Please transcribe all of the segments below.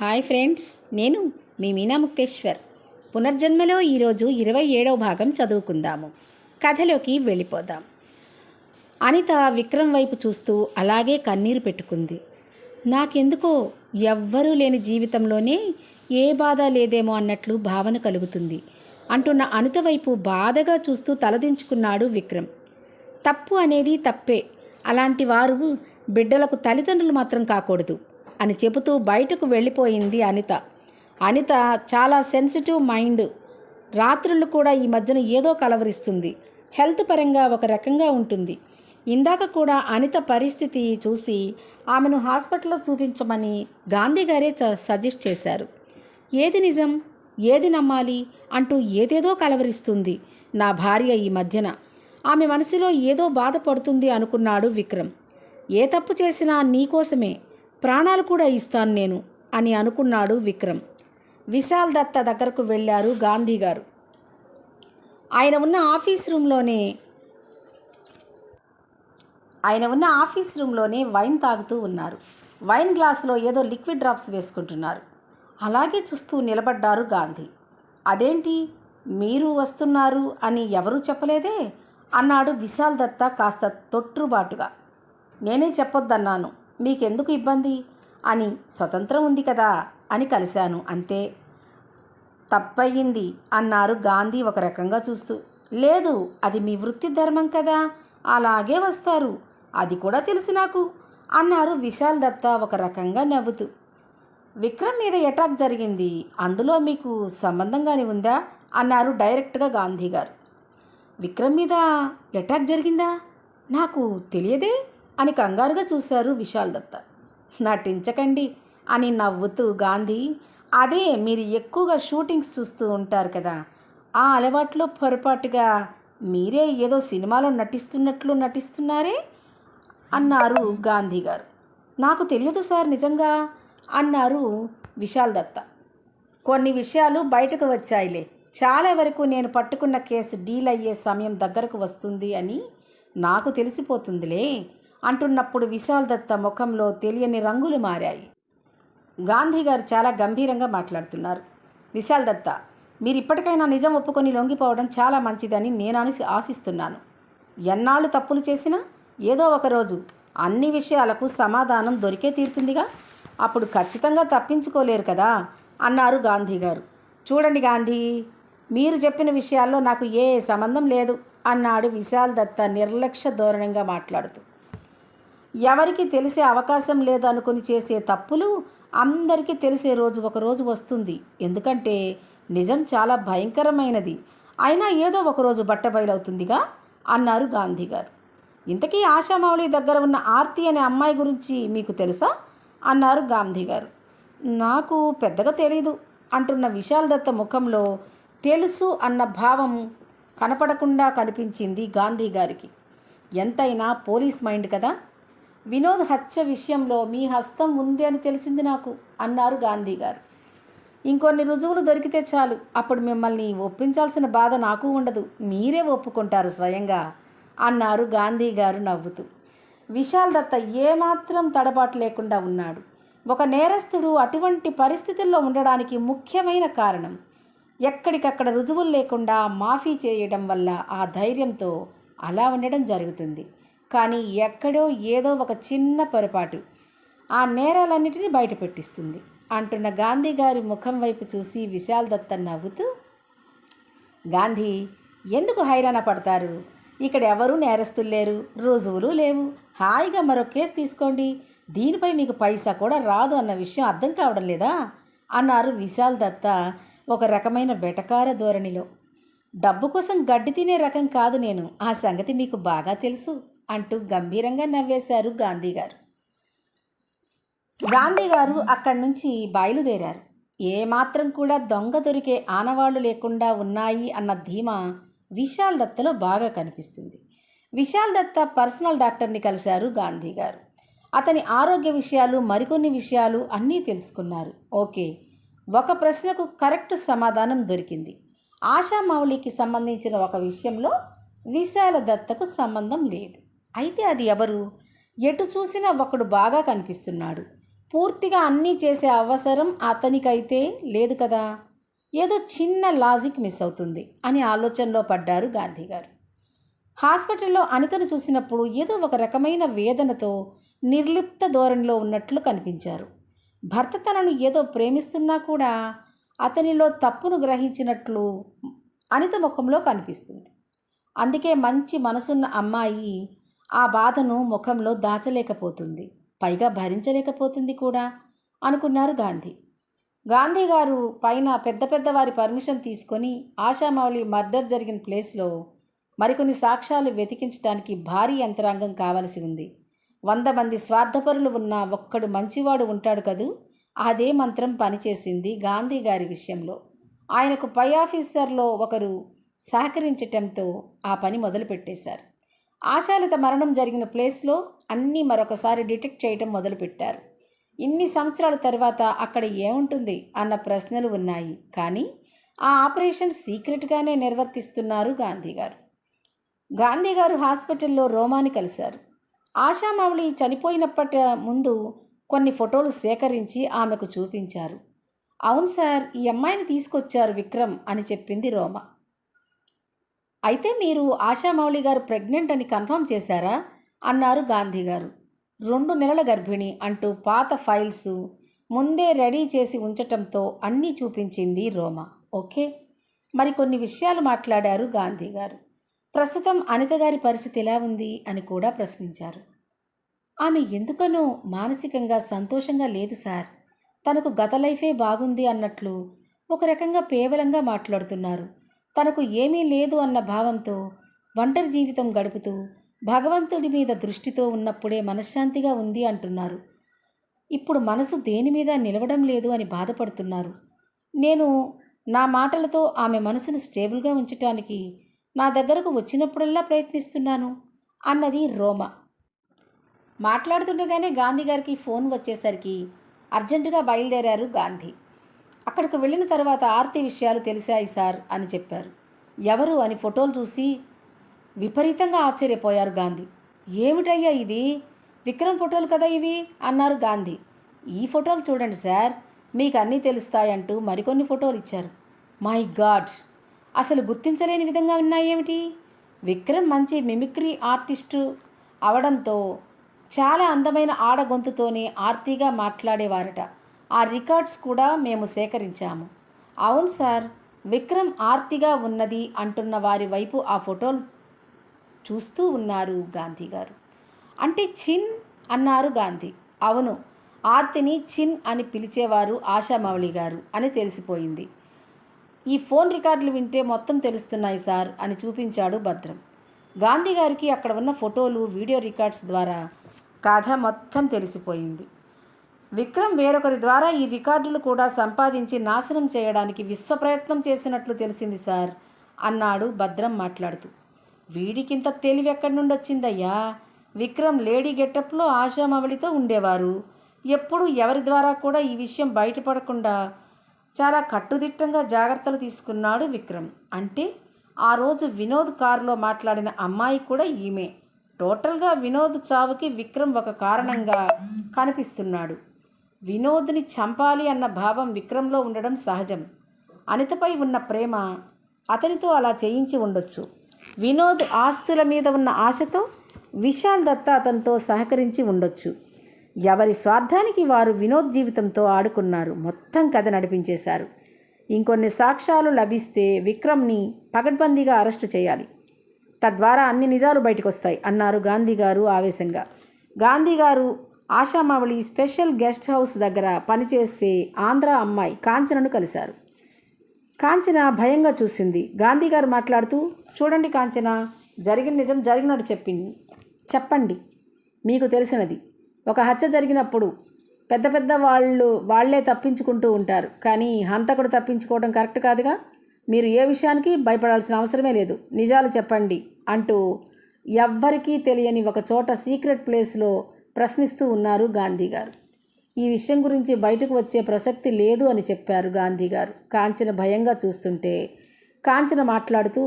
Hi friends నేను మీ మీనా ముక్తేశ్వర్. పునర్జన్మలో ఈరోజు ఇరవై ఏడవ భాగం చదువుకుందాము. కథలోకి వెళ్ళిపోదాం. అనిత విక్రమ్ వైపు చూస్తూ అలాగే కన్నీరు పెట్టుకుంది. నాకెందుకో ఎవ్వరూ లేని జీవితంలోనే ఏ బాధ లేదేమో అన్నట్లు భావన కలుగుతుంది. అంటున్న అనిత వైపు బాధగా చూస్తూ తలదించుకున్నాడు విక్రమ్. తప్పు అనేది తప్పే. అలాంటి వారు బిడ్డలకు తల్లిదండ్రులు మాత్రం కాకూడదు. అని చెబుతూ బయటకు వెళ్ళిపోయింది అనిత. అనిత చాలా సెన్సిటివ్ మైండ్. రాత్రులు కూడా ఈ మధ్యన ఏదో కలవరిస్తుంది. హెల్త్ పరంగా ఒక రకంగా ఉంటుంది. ఇందాక కూడా అనిత పరిస్థితి చూసి ఆమెను హాస్పిటల్లో చూపించమని గాంధీ గారే సజెస్ట్ చేశారు. ఏది నిజం? ఏది నమ్మాలి? అంటూ ఏదేదో కలవరిస్తుంది నా భార్య ఈ మధ్యన. ఆమె మనసులో ఏదో బాధపడుతుంది అనుకున్నాడు విక్రమ్. ఏ తప్పు చేసినా నీకోసమే. ప్రాణాలు కూడా ఇస్తాను నేను అని అనుకున్నాడు విక్రమ్. విశాల్ దత్త దగ్గరకు వెళ్ళారు గాంధీ గారు. ఆయన ఉన్న ఆఫీస్ రూమ్లోనే ఆయన ఉన్న ఆఫీస్ రూమ్లోనే వైన్ తాగుతూ ఉన్నారు. వైన్ గ్లాసులో ఏదో లిక్విడ్ డ్రాప్స్ వేసుకుంటున్నారు. అలాగే చూస్తూ నిలబడ్డారు గాంధీ. అదేంటి? మీరు వస్తున్నారు అని ఎవరూ చెప్పలేదే? అన్నాడు విశాల్ దత్త కాస్త తొట్టుబాటుగా నేనే చెప్పొద్దన్నాను. మీకెందుకు ఇబ్బంది? అని స్వతంత్రం ఉంది కదా అని కలిశాను అంతే. తప్పయ్యింది అన్నారు గాంధీ ఒక రకంగా చూస్తూ. లేదు అది మీ వృత్తి ధర్మం కదా అలాగే వస్తారు. అది కూడా తెలుసు నాకు అన్నారు విశాల్ దత్త ఒక రకంగా నవ్వుతూ. విక్రమ్ మీద అటాక్ జరిగింది అందులో మీకు సంబంధంగానే ఉందా? అన్నారు డైరెక్ట్గా గాంధీ గారు. విక్రమ్ మీద అటాక్ జరిగిందా? నాకు తెలియదే. అని కంగారుగా చూశారు విశాల్ దత్త. నటించకండి అని నవ్వుతూ గాంధీ అదే మీరు ఎక్కువగా షూటింగ్స్ చూస్తూ ఉంటారు కదా ఆ అలవాట్లో పొరపాటుగా మీరే ఏదో సినిమాలో నటిస్తున్నట్లు నటిస్తున్నారే? అన్నారు గాంధీ గారు. నాకు తెలియదు సార్ నిజంగా అన్నారు విశాల్ దత్త. కొన్ని విషయాలు బయటకు వచ్చాయిలే. చాలా వరకు నేను పట్టుకున్న కేసు డీల్ అయ్యే సమయం దగ్గరకు వస్తుంది అని నాకు తెలిసిపోతుందిలే. అంటున్నప్పుడు విశాల్ దత్త ముఖంలో తెలియని రంగులు మారాయి. గాంధీ గారు చాలా గంభీరంగా మాట్లాడుతున్నారు. విశాల్ దత్త మీరు ఇప్పటికైనా నిజం ఒప్పుకొని లొంగిపోవడం చాలా మంచిదని నేను అని ఆశిస్తున్నాను. ఎన్నాళ్ళు తప్పులు చేసినా ఏదో ఒకరోజు అన్ని విషయాలకు సమాధానం దొరికే తీరుతుందిగా. అప్పుడు ఖచ్చితంగా తప్పించుకోలేరు కదా అన్నారు గాంధీ గారు. చూడండి గాంధీ మీరు చెప్పిన విషయాల్లో నాకు ఏ సంబంధం లేదు అన్నాడు విశాల్ దత్త నిర్లక్ష్య ధోరణంగా మాట్లాడుతూ. ఎవరికి తెలిసే అవకాశం లేదనుకుని చేసే తప్పులు అందరికీ తెలిసే రోజు ఒకరోజు వస్తుంది. ఎందుకంటే నిజం చాలా భయంకరమైనది. అయినా ఏదో ఒక రోజు బట్టబయలవుతుందిగా అన్నారు గాంధీ గారు. ఇంతకీ ఆశామౌళి దగ్గర ఉన్న ఆర్తి అనే అమ్మాయి గురించి మీకు తెలుసా? అన్నారు గాంధీ గారు. నాకు పెద్దగా తెలీదు. అంటున్న విశాల్ దత్త ముఖంలో తెలుసు అన్న భావం కనపడకుండా కనిపించింది గాంధీ గారికి. ఎంతైనా పోలీస్ మైండ్ కదా? వినోద్ హత్య విషయంలో మీ హస్తం ఉంది అని తెలిసింది నాకు అన్నారు గాంధీ గారు. ఇంకొన్ని రుజువులు దొరికితే చాలు. అప్పుడు మిమ్మల్ని ఒప్పించాల్సిన బాధ నాకు ఉండదు. మీరే ఒప్పుకుంటారు స్వయంగా అన్నారు గాంధీ గారు నవ్వుతూ. విశాల్ దత్త ఏమాత్రం తడబాటు లేకుండా ఉన్నాడు. ఒక నేరస్తుడు అటువంటి పరిస్థితుల్లో ఉండడానికి ముఖ్యమైన కారణం ఎక్కడికక్కడ రుజువులు లేకుండా మాఫీ చేయడం వల్ల ఆ ధైర్యంతో అలా ఉండడం జరుగుతుంది. కానీ ఎక్కడో ఏదో ఒక చిన్న పొరపాటు. ఆ నేరాలన్నిటినీ బయటపెట్టిస్తుంది. అంటున్న గాంధీ గారి ముఖం వైపు చూసి విశాల్ దత్త నవ్వుతూ గాంధీ ఎందుకు హైరాణ పడతారు? ఇక్కడ ఎవరూ నేరస్తులు లేరు రుజువులు లేవు. హాయిగా మరో కేసు తీసుకోండి. దీనిపై మీకు పైసా కూడా రాదు అన్న విషయం అర్థం కావడం లేదా? అన్నారు విశాల్ దత్త ఒక రకమైన వెటకార ధోరణిలో. డబ్బు కోసం గడ్డి తినే రకం కాదు నేను. ఆ సంగతి మీకు బాగా తెలుసు. అంటూ గంభీరంగా నవ్వేశారు గాంధీగారు. గాంధీగారు గాంధీ గారు అక్కడి నుంచి బయలుదేరారు. ఏమాత్రం కూడా దొంగ దొరికే ఆనవాళ్ళు లేకుండా ఉన్నాయి అన్న ధీమా విశాల్ దత్తలో బాగా కనిపిస్తుంది. విశాల్ దత్త పర్సనల్ డాక్టర్ని కలిశారు గాంధీ గారు అతని ఆరోగ్య విషయాలు మరికొన్ని విషయాలు అన్నీ తెలుసుకున్నారు. ఓకే ఒక ప్రశ్నకు కరెక్ట్ సమాధానం దొరికింది. ఆశామౌళికి సంబంధించిన ఒక విషయంలో విశాల దత్తకు సంబంధం లేదు. అయితే అది ఎవరు? ఎటు చూసినా ఒకడు బాగా కనిపిస్తున్నాడు. పూర్తిగా అన్నీ చేసే అవసరం అతనికైతే లేదు కదా? ఏదో చిన్న లాజిక్ మిస్ అవుతుంది అని ఆలోచనలో పడ్డారు గాంధీ గారు. హాస్పిటల్లో అనితను చూసినప్పుడు ఏదో ఒక రకమైన వేదనతో నిర్లిప్త ధోరణిలో ఉన్నట్లు కనిపించారు. భర్త తనను ఏదో ప్రేమిస్తున్నా కూడా అతనిలో తప్పును గ్రహించినట్లు అనిత ముఖంలో కనిపిస్తుంది. అందుకే మంచి మనసున్న అమ్మాయి ఆ బాధను ముఖంలో దాచలేకపోతుంది. పైగా భరించలేకపోతుంది కూడా అనుకున్నారు గాంధీ. గాంధీ గారు పైన పెద్ద పెద్ద వారి పర్మిషన్ తీసుకొని ఆశామౌళి మర్డర్ జరిగిన ప్లేస్లో మరికొన్ని సాక్ష్యాలు వెతికించడానికి భారీ యంత్రాంగం కావలసి ఉంది. వంద మంది స్వార్థపరులు ఉన్న ఒక్కడు మంచివాడు ఉంటాడు కదూ? అదే మంత్రం పనిచేసింది గాంధీ గారి విషయంలో. ఆయనకు పై ఆఫీసర్లో ఒకరు సహకరించటంతో ఆ పని మొదలుపెట్టేశారు. ఆశాలిత మరణం జరిగిన ప్లేస్లో అన్నీ మరొకసారి డిటెక్ట్ చేయటం మొదలుపెట్టారు. ఇన్ని సంవత్సరాల తర్వాత అక్కడ ఏముంటుంది అన్న ప్రశ్నలు ఉన్నాయి. కానీ ఆ ఆపరేషన్ సీక్రెట్గానే నిర్వర్తిస్తున్నారు గాంధీ గారు. గాంధీ గారు హాస్పిటల్లో రోమాని కలిశారు. ఆశామౌళి చనిపోయినప్పటి ముందు కొన్ని ఫోటోలు సేకరించి ఆమెకు చూపించారు. అవును సార్ ఈ అమ్మాయిని తీసుకొచ్చారు విక్రమ్ అని చెప్పింది రోమ. అయితే మీరు ఆశామౌళి గారు ప్రెగ్నెంట్ అని కన్ఫర్మ్ చేశారా? అన్నారు గాంధీ గారు. రెండు నెలల గర్భిణి అంటూ పాత ఫైల్స్ ముందే రెడీ చేసి ఉంచటంతో అన్నీ చూపించింది రోమ. ఓకే? మరికొన్ని విషయాలు మాట్లాడారు గాంధీ గారు. ప్రస్తుతం అనిత గారి పరిస్థితి ఎలా ఉంది అని కూడా ప్రశ్నించారు. ఆమె ఎందుకనో మానసికంగా సంతోషంగా లేదు సార్. తనకు గత లైఫే బాగుంది అన్నట్లు ఒక రకంగా పేవలంగా మాట్లాడుతున్నారు. తనకు ఏమీ లేదు అన్న భావంతో ఒంటరి జీవితం గడుపుతూ భగవంతుడి మీద దృష్టితో ఉన్నప్పుడే మనశ్శాంతిగా ఉంది అంటున్నారు. ఇప్పుడు మనసు దేని మీద నిలవడం లేదు అని బాధపడుతున్నారు. నేను నా మాటలతో ఆమె మనసును స్టేబుల్గా ఉంచటానికి నా దగ్గరకు వచ్చినప్పుడల్లా ప్రయత్నిస్తున్నాను అన్నది రోమ. మాట్లాడుతుండగానే గాంధీ గారికి ఫోన్ వచ్చేసరికి అర్జెంటుగా బయలుదేరారు గాంధీ. అక్కడికి వెళ్ళిన తర్వాత ఆర్తి విషయాలు తెలిసాయి సార్ అని చెప్పారు. ఎవరు అని ఫోటోలు చూసి విపరీతంగా ఆశ్చర్యపోయారు గాంధీ. ఏమిటయ్యా ఇది? విక్రమ్ ఫోటోలు కదా ఇవి? అన్నారు గాంధీ. ఈ ఫోటోలు చూడండి సార్ మీకు అన్నీ తెలుస్తాయంటూ మరికొన్ని ఫోటోలు ఇచ్చారు. My god! అసలు గుర్తించలేని విధంగా ఉన్నాయేమిటి? విక్రమ్ మంచి మిమిక్రీ ఆర్టిస్టు అవడంతో చాలా అందమైన ఆడ గొంతుతోనే ఆర్తిగా మాట్లాడేవారట. ఆ రికార్డ్స్ కూడా మేము సేకరించాము. అవును సార్ విక్రమ్ ఆర్తిగా ఉన్నది అంటున్న వారి వైపు ఆ ఫోటోలు చూస్తూ ఉన్నారు గాంధీ గారు. అంటే చిన్ అన్నారు గాంధీ. అవును ఆర్తిని చిన్ అని పిలిచేవారు ఆశామౌళి గారు అని తెలిసిపోయింది. ఈ ఫోన్ రికార్డులు వింటే మొత్తం తెలుస్తున్నాయి సార్ అని చూపించాడు భద్రం. గాంధీ గారికి అక్కడ ఉన్న ఫోటోలు వీడియో రికార్డ్స్ ద్వారా కథ మొత్తం తెలిసిపోయింది. విక్రమ్ వేరొకరి ద్వారా ఈ రికార్డులు కూడా సంపాదించి నాశనం చేయడానికి విశ్వ ప్రయత్నం చేసినట్లు తెలిసింది సార్ అన్నాడు భద్రం మాట్లాడుతూ. వీడికింత తెలివి ఎక్కడి నుండి వచ్చిందయ్యా విక్రమ్ లేడీ గెటప్లో ఆశామవళితో ఉండేవారు. ఎప్పుడు ఎవరి ద్వారా కూడా ఈ విషయం బయటపడకుండా చాలా కట్టుదిట్టంగా జాగ్రత్తలు తీసుకున్నాడు విక్రమ్. అంటే ఆ రోజు వినోద్ కారులో మాట్లాడిన అమ్మాయి కూడా ఈమె. టోటల్గా వినోద్ చావుకి విక్రమ్ ఒక కారణంగా కనిపిస్తున్నాడు. వినోద్ని చంపాలి అన్న భావం విక్రమ్లో ఉండడం సహజం. అనితపై ఉన్న ప్రేమ అతనితో అలా చేయించి ఉండొచ్చు. వినోద్ ఆస్తుల మీద ఉన్న ఆశతో విశాల్ దత్త అతనితో సహకరించి ఉండొచ్చు. ఎవరి స్వార్థానికి వారు వినోద్ జీవితంతో ఆడుకున్నారు. మొత్తం కథ నడిపించేశారు. ఇంకొన్ని సాక్ష్యాలు లభిస్తే విక్రమ్ని పకడ్బందీగా అరెస్టు చేయాలి. తద్వారా అన్ని నిజాలు బయటకు వస్తాయి అన్నారు గాంధీ గారు ఆవేశంగా. గాంధీ గారు ఆశామావళి స్పెషల్ గెస్ట్ హౌస్ దగ్గర పనిచేసే ఆంధ్ర అమ్మాయి కాంచనను కలిశారు. కాంచన భయంగా చూసింది. గాంధీ గారు మాట్లాడుతూ చూడండి కాంచన జరిగిన నిజం జరిగినట్టు చెప్పింది చెప్పండి. మీకు తెలిసినది. ఒక హత్య జరిగినప్పుడు పెద్ద పెద్ద వాళ్ళు వాళ్ళే తప్పించుకుంటూ ఉంటారు. కానీ హంతకుడు తప్పించుకోవడం కరెక్ట్ కాదుగా? మీరు ఏ విషయానికి భయపడాల్సిన అవసరమే లేదు. నిజాలు చెప్పండి అంటూ ఎవ్వరికీ తెలియని ఒక చోట సీక్రెట్ ప్లేస్లో ప్రశ్నిస్తూ ఉన్నారు గాంధీ గారు. ఈ విషయం గురించి బయటకు వచ్చే ప్రసక్తి లేదు అని చెప్పారు గాంధీ గారు. కాంచన భయంగా చూస్తుంటే కాంచన మాట్లాడుతూ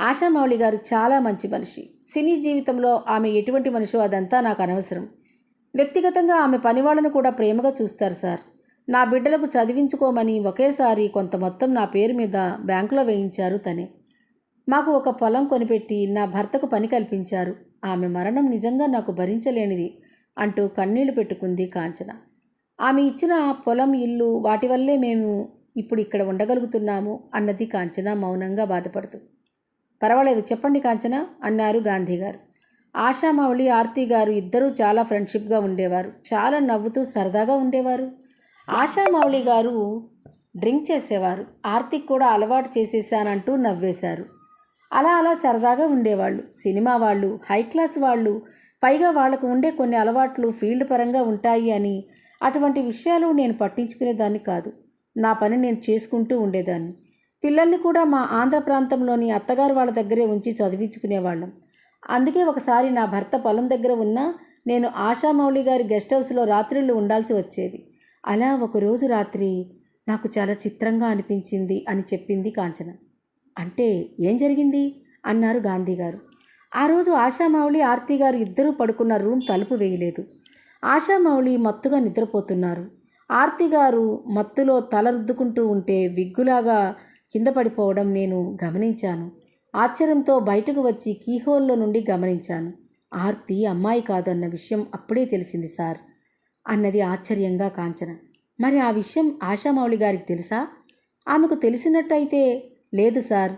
ఆశామౌళి గారు చాలా మంచి మనిషి. సినీ జీవితంలో ఆమె ఎటువంటి మనిషో అదంతా నాకు అనవసరం. వ్యక్తిగతంగా ఆమె పనివాళ్ళను కూడా ప్రేమగా చూస్తారు సార్. నా బిడ్డలకు చదివించుకోమని ఒకేసారి కొంత మొత్తం నా పేరు మీద బ్యాంకులో వేయించారు తనే. మాకు ఒక పొలం కొనిపెట్టి నా భర్తకు పని కల్పించారు. ఆమె మరణం నిజంగా నాకు భరించలేనిది అంటూ కన్నీళ్ళు పెట్టుకుంది కాంచన. ఆమె ఇచ్చిన పొలం ఇల్లు వాటి వల్లే మేము ఇప్పుడు ఇక్కడ ఉండగలుగుతున్నాము అన్నది కాంచన మౌనంగా బాధపడుతూ. పర్వాలేదు చెప్పండి కాంచన అన్నారు గాంధీ గారు ఆశామౌళి ఆర్తి గారు ఇద్దరూ చాలా ఫ్రెండ్షిప్గా ఉండేవారు. చాలా నవ్వుతూ సరదాగా ఉండేవారు. ఆశామౌళి గారు డ్రింక్ చేసేవారు. ఆర్తిక్ కూడా అలవాటు చేసేసానంటూ నవ్వేశారు. అలా అలా సరదాగా ఉండేవాళ్ళు. సినిమా వాళ్ళు హై క్లాస్ వాళ్ళు పైగా వాళ్ళకు ఉండే కొన్ని అలవాట్లు ఫీల్డ్ పరంగా ఉంటాయి అని అటువంటి విషయాలు నేను పట్టించుకునేదాన్ని కాదు. నా పని నేను చేసుకుంటూ ఉండేదాన్ని. పిల్లల్ని కూడా మా ఆంధ్ర ప్రాంతంలోని అత్తగారు వాళ్ళ దగ్గరే ఉంచి చదివించుకునేవాళ్ళం. అందుకే ఒకసారి నా భర్త పొలం దగ్గర ఉన్నా నేను ఆశామౌళి గారి గెస్ట్ హౌస్లో రాత్రిళ్ళు ఉండాల్సి వచ్చేది. అలా ఒకరోజు రాత్రి నాకు చాలా చిత్రంగా అనిపించింది అని చెప్పింది కాంచన. అంటే ఏం జరిగింది? అన్నారు గాంధీ గారు ఆ రోజు ఆశామౌళి ఆర్తి గారు ఇద్దరూ పడుకున్న రూమ్ తలుపు వేయలేదు. ఆశామౌళి మత్తుగా నిద్రపోతున్నారు. ఆర్తి గారు మత్తులో తల రుద్దుకుంటూ ఉంటే విగ్గులాగా కింద పడిపోవడం నేను గమనించాను. ఆశ్చర్యంతో బయటకు వచ్చి కీహోల్లో నుండి గమనించాను. ఆర్తి అమ్మాయి కాదు అన్న విషయం అప్పుడే తెలిసింది సార్ అన్నది ఆశ్చర్యంగా కాంచన. మరి ఆ విషయం ఆశామౌళి గారికి తెలుసా? ఆమెకు తెలిసినట్టయితే లేదు సార్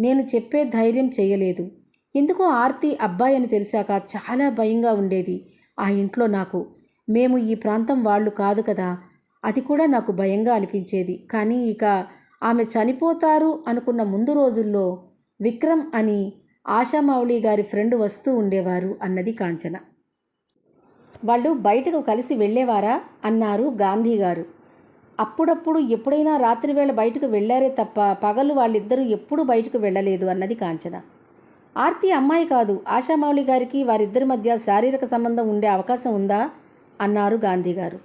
నేను చెప్పే ధైర్యం చేయలేదు. ఎందుకో ఆర్తి అబ్బాయి అని తెలిసాక చాలా భయంగా ఉండేది ఆ ఇంట్లో నాకు. మేము ఈ ప్రాంతం వాళ్ళు కాదు కదా అది కూడా నాకు భయంగా అనిపించేది. కానీ ఇక ఆమె చనిపోతారు అనుకున్న ముందు రోజుల్లో విక్రమ్ అని ఆశామౌళి గారి ఫ్రెండ్ వస్తూ ఉండేవారు అన్నది కాంచన. వాళ్ళు బయటకు కలిసి వెళ్ళేవారా? అన్నారు గాంధీ గారు. అప్పుడప్పుడు ఎప్పుడైనా రాత్రివేళ బయటకు వెళ్ళారే తప్ప పగలు వాళ్ళిద్దరూ ఎప్పుడూ బయటకు వెళ్ళలేదు అన్నది కాంచన. ఆర్తి అమ్మాయి కాదు. ఆశామౌళి గారికి వారిద్దరి మధ్య శారీరక సంబంధం ఉండే అవకాశం ఉందా? అన్నారు గాంధీ గారు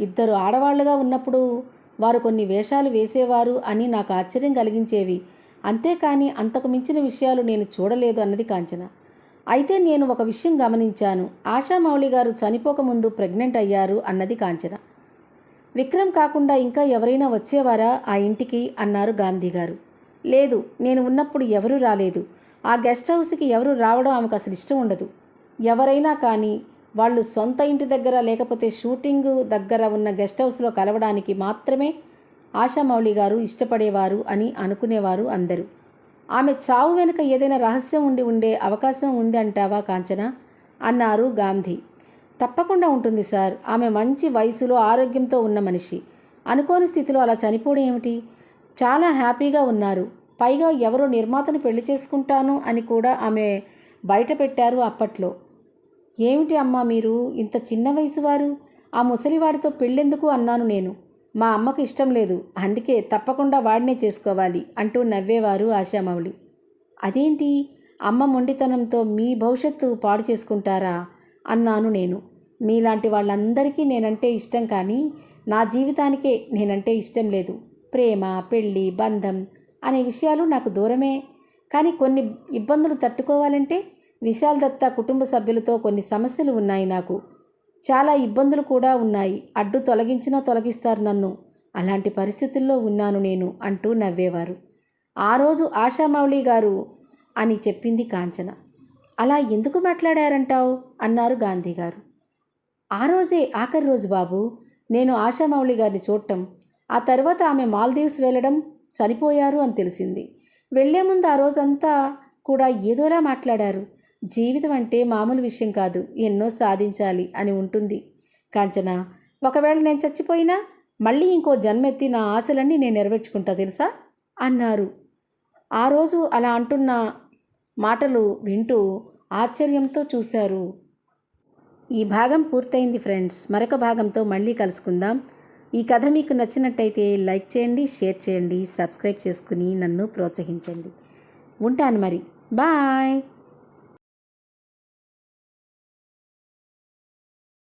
ఇద్దరు ఆడవాళ్ళుగా ఉన్నప్పుడు వారు కొన్ని వేషాలు వేసేవారు అని నాకు ఆశ్చర్యం కలిగించేవి. అంతేకాని అంతకు మించిన విషయాలు నేను చూడలేదు అన్నది కాంచన. అయితే నేను ఒక విషయం గమనించాను. ఆశామౌళి గారు చనిపోకముందు ప్రెగ్నెంట్ అయ్యారు అన్నది కాంచన. విక్రమ్ కాకుండా ఇంకా ఎవరైనా వచ్చేవారా ఆ ఇంటికి? అన్నారు గాంధీ గారు. లేదు నేను ఉన్నప్పుడు ఎవరూ రాలేదు. ఆ గెస్ట్ హౌస్కి ఎవరు రావడం ఆమెకు అసలు ఇష్టం ఉండదు. ఎవరైనా కానీ వాళ్ళు సొంత ఇంటి దగ్గర లేకపోతే షూటింగ్ దగ్గర ఉన్న గెస్ట్ హౌస్లో కలవడానికి మాత్రమే ఆశామౌళి గారు ఇష్టపడేవారు అని అనుకునేవారు అందరూ. ఆమె చావు వెనుక ఏదైనా రహస్యం ఉండి ఉండే అవకాశం ఉంది అంటావా కాంచన? అన్నారు గాంధీ. తప్పకుండా ఉంటుంది సార్. ఆమె మంచి వయసులో ఆరోగ్యంతో ఉన్న మనిషి. అనుకోని స్థితిలో అలా చనిపోవడం ఏమిటి? చాలా హ్యాపీగా ఉన్నారు. పైగా ఎవరో నిర్మాతను పెళ్ళి చేసుకుంటాను అని కూడా ఆమె బయట పెట్టారు అప్పట్లో. ఏమిటి అమ్మా మీరు? ఇంత చిన్న వయసు వారు? ఆ ముసలివాడితో పెళ్ళెందుకు అన్నాను నేను? మా అమ్మకు ఇష్టం లేదు. అందుకే తప్పకుండా వాడినే చేసుకోవాలి అంటూ నవ్వేవారు ఆశామౌళి. అదేంటి? అమ్మ మొండితనంతో మీ భవిష్యత్తు పాడు చేసుకుంటారా? అన్నాను నేను. మీలాంటి వాళ్ళందరికీ నేనంటే ఇష్టం కానీ నా జీవితానికే నేనంటే ఇష్టం లేదు. ప్రేమ పెళ్ళి బంధం అనే విషయాలు నాకు దూరమే. కానీ కొన్ని ఇబ్బందులు తట్టుకోవాలంటే విశాల్ దత్త కుటుంబ సభ్యులతో కొన్ని సమస్యలు ఉన్నాయి నాకు. చాలా ఇబ్బందులు కూడా ఉన్నాయి. అడ్డు తొలగించినా తొలగిస్తారు నన్ను. అలాంటి పరిస్థితుల్లో ఉన్నాను నేను అంటూ నవ్వేవారు. ఆ రోజు ఆశామౌళి గారు అని చెప్పింది కాంచన. అలా ఎందుకు మాట్లాడారంటావు? అన్నారు గాంధీ గారు. ఆ రోజే ఆఖరి రోజు బాబు. నేను ఆశామౌళి గారిని చూడటం ఆ తర్వాత ఆమె మాల్దీవ్స్ వెళ్ళడం చనిపోయారు అని తెలిసింది. వెళ్ళే ముందు ఆ రోజంతా కూడా ఏదోలా మాట్లాడారు. జీవితం అంటే మామూలు విషయం కాదు. ఎన్నో సాధించాలి అని ఉంటుంది. కాంచన ఒకవేళ నేను చచ్చిపోయినా మళ్ళీ ఇంకో జన్మెత్తి నా ఆశలన్నీ నేను నెరవేర్చుకుంటా తెలుసా? అన్నారు. ఆ రోజు అలా అంటున్న మాటలు వింటూ ఆశ్చర్యంతో చూశారు ఈ భాగం పూర్తయింది ఫ్రెండ్స్. మరొక భాగంతో మళ్ళీ కలుసుకుందాం. ఈ కథ మీకు నచ్చినట్టయితే లైక్ చేయండి షేర్ చేయండి సబ్స్క్రైబ్ చేసుకుని నన్ను ప్రోత్సహించండి. ఉంటాను మరి. బాయ్!